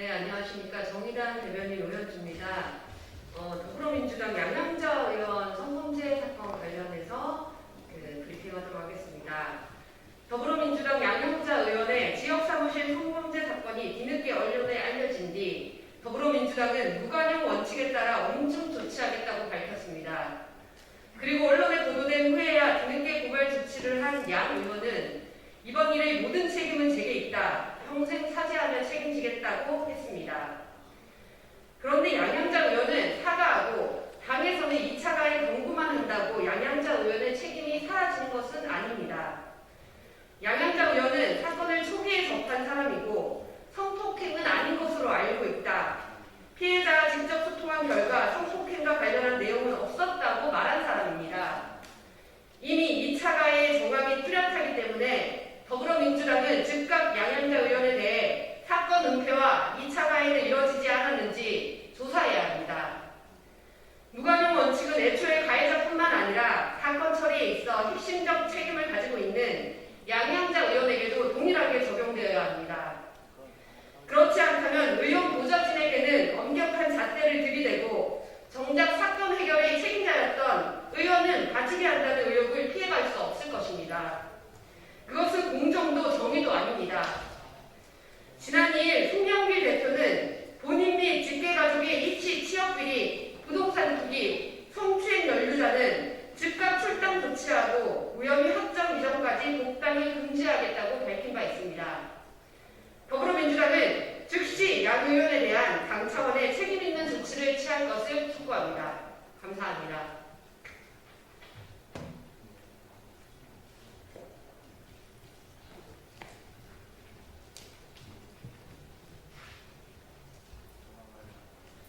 네, 안녕하십니까. 정의당 대변인 오현주입니다. 어, 더불어민주당 양양자 의원 성범죄 사건 관련해서 그 브리핑하도록 하겠습니다. 더불어민주당 양양자 의원의 지역사무실 성범죄 사건이 뒤늦게 언론에 알려진 뒤 더불어민주당은 무관용 원칙에 따라 엄청 조치하겠다고 밝혔습니다. 그리고 언론에 보도된 후에야 뒤늦게 고발 조치를 한 양 의원은 이번 일의 모든 책임은 제게 있다. 평생 사죄하며 책임지겠다. 소통한 결과 성폭행과 관련한 내용은 없었다고 말한 사람입니다. 이미 2차 가해의 정황이 뚜렷하기 때문에 더불어민주당은 즉각 양양자 의원에 대해 사건 은폐와 2차 가해는 이뤄지지 않았는지 조사해야 합니다. 무관용 원칙은 애초에 가해자뿐만 아니라 사건 처리에 있어 핵심적 책임을 가지고 있는 양양자 의원에게도 동일하게 있습니다. 지난일 송영길 대표는 본인 및 직계가족의 입시 취업비리, 부동산 투기, 성추행 연루자는 즉각 출당 조치하고 무혐의 확정 이전까지 복당을 금지하겠다고 밝힌 바 있습니다. 더불어민주당은